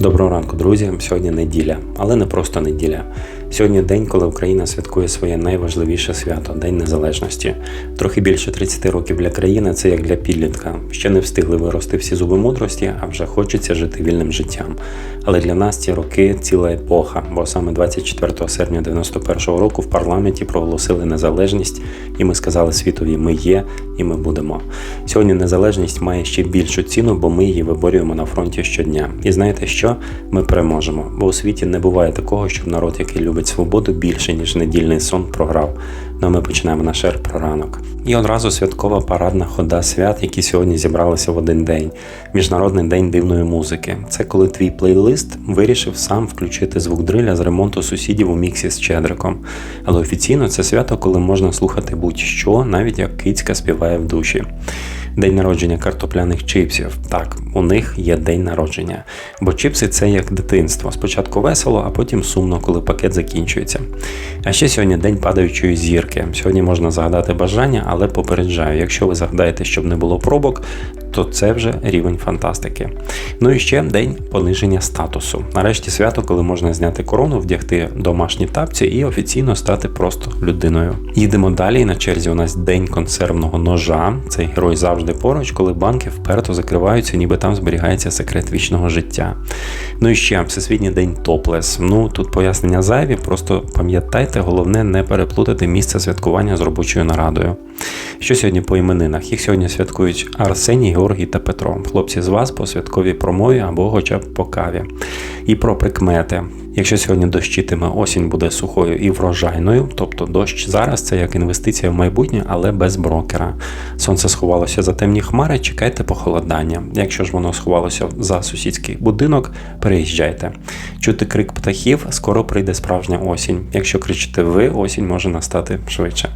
Доброго ранку, друзі. Сьогодні неділя, але не просто неділя. Сьогодні день, коли Україна святкує своє найважливіше свято День Незалежності. Трохи більше 30 років для країни це як для підлітка. Ще не встигли вирости всі зуби мудрості, а вже хочеться жити вільним життям. Але для нас ці роки ціла епоха, бо саме 24 серпня 91-го року в парламенті проголосили незалежність, і ми сказали світові: ми є і ми будемо. Сьогодні незалежність має ще більшу ціну, бо ми її виборюємо на фронті щодня. І знаєте що? Ми переможемо, бо у світі не буває такого, щоб народ, який любить свободу більше ніж недільний сон, програв. Ну ми починаємо наш ер про ранок. І одразу святкова парадна хода свят, які сьогодні зібралися в один день. Міжнародний день дивної музики. Це коли твій плейлист вирішив сам включити звук дриля з ремонту сусідів у міксі з Чедриком. Але офіційно це свято, коли можна слухати будь-що, навіть як кицька співає в душі. День народження картопляних чипсів. Так, у них є день народження. Бо чипси це як дитинство. Спочатку весело, а потім сумно, коли пакет закінчується. А ще сьогодні день падаючої зірки. Сьогодні можна загадати бажання, але попереджаю, якщо ви загадаєте, щоб не було пробок, то це вже рівень фантастики. Ну і ще день пониження статусу. Нарешті свято, коли можна зняти корону, вдягти домашні тапці і офіційно стати просто людиною. Їдемо далі. На черзі у нас день консервного ножа. Цей герой завжди поруч, коли банки вперто закриваються, ніби там зберігається секрет вічного життя. Ну і ще всесвітній день топлес. Ну тут пояснення зайві, просто пам'ятайте, головне не переплутати місце святкування з робочою нарадою. Що сьогодні по іменинах? Їх сьогодні святкують Арсеній, Георгій та Петро. Хлопці з вас по святковій промові або хоча б по каві. І про прикмети. Якщо сьогодні дощитиме, осінь буде сухою і врожайною, тобто дощ зараз це як інвестиція в майбутнє, але без брокера. Сонце сховалося за темні хмари, чекайте похолодання. Якщо ж воно сховалося за сусідський будинок, переїжджайте. Чути крик птахів, скоро прийде справжня осінь. Якщо кричите ви, осінь може настати швидше.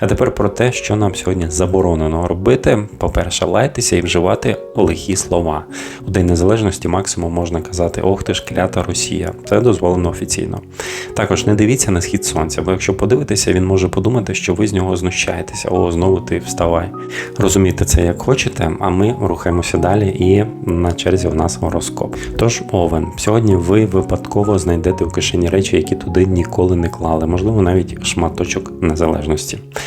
А тепер про те, що нам сьогодні заборонено робити. По-перше, лайтеся і вживати лихі слова. У День Незалежності максимум можна казати Ох ти ж клята Росія. Це дозволено офіційно. Також не дивіться на схід сонця, бо якщо подивитися, він може подумати, що ви з нього знущаєтеся. О, знову ти вставай. Розумійте це як хочете, а ми рухаємося далі і на черзі у нас гороскоп. Тож, Овен, сьогодні ви випадково знайдете в кишені речі, які туди ніколи не клали, можливо, навіть шматочок незалежності.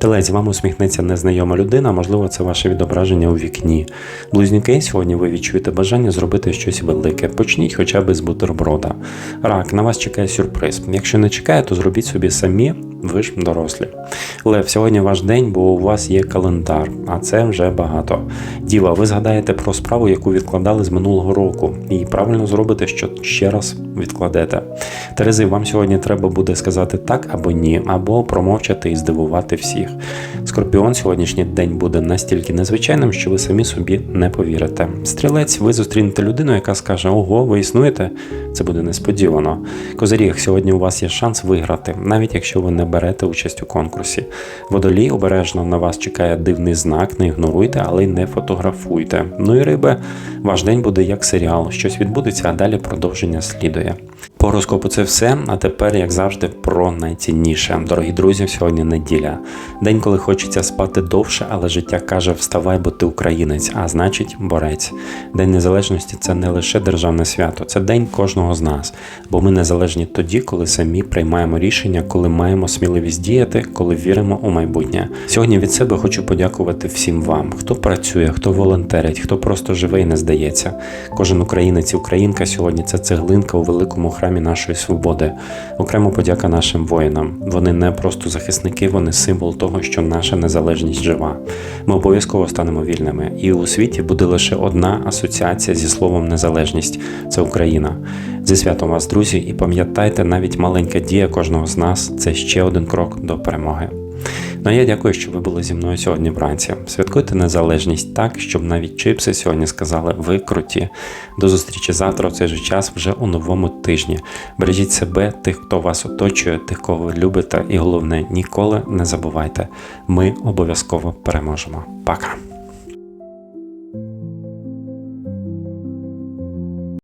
Телець, вам усміхнеться незнайома людина, можливо, це ваше відображення у вікні. Близнюки, сьогодні ви відчуєте бажання зробити щось велике. Почніть хоча б з бутерброда. Рак, на вас чекає сюрприз. Якщо не чекає, то зробіть собі самі. Ви ж дорослі. Лев, сьогодні ваш день, бо у вас є календар, а це вже багато. Діва, ви згадаєте про справу, яку відкладали з минулого року, і правильно зробите, що ще раз відкладете. Терези, вам сьогодні треба буде сказати так або ні, або промовчати і здивувати всіх. Скорпіон, сьогоднішній день буде настільки незвичайним, що ви самі собі не повірите. Стрілець, ви зустрінете людину, яка скаже: Ого, ви існуєте. Це буде несподівано. Козиріг, сьогодні у вас є шанс виграти, навіть якщо ви не берете участь у конкурсі. Водолій обережно на вас чекає дивний знак, не ігноруйте, але й не фотографуйте. Ну і риби, ваш день буде як серіал, щось відбудеться, а далі продовження слідує. По гороскопу це все. А тепер, як завжди, про найцінніше. Дорогі друзі, сьогодні неділя. День, коли хочеться спати довше, але життя каже: вставай, бо ти українець, а значить, борець. День незалежності це не лише державне свято, це день кожного з нас. Бо ми незалежні тоді, коли самі приймаємо рішення, коли маємо сміливість діяти, коли віримо у майбутнє. Сьогодні від себе хочу подякувати всім вам, хто працює, хто волонтерить, хто просто живе і не здається. Кожен українець і українка сьогодні це цеглинка у великому храмі нашої свободи. Окремо подяка нашим воїнам. Вони не просто захисники, вони символ того, що наша незалежність жива. Ми обов'язково станемо вільними. І у світі буде лише одна асоціація зі словом незалежність це Україна. Зі святом вас, друзі, і пам'ятайте, навіть маленька дія кожного з нас це ще один крок до перемоги. Ну а я дякую, що ви були зі мною сьогодні вранці. Святкуйте незалежність так, щоб навіть чипси сьогодні сказали ви круті. До зустрічі завтра в цей же час вже у новому тижні. Бережіть себе, тих, хто вас оточує, тих, кого ви любите, і головне, ніколи не забувайте. Ми обов'язково переможемо. Пока!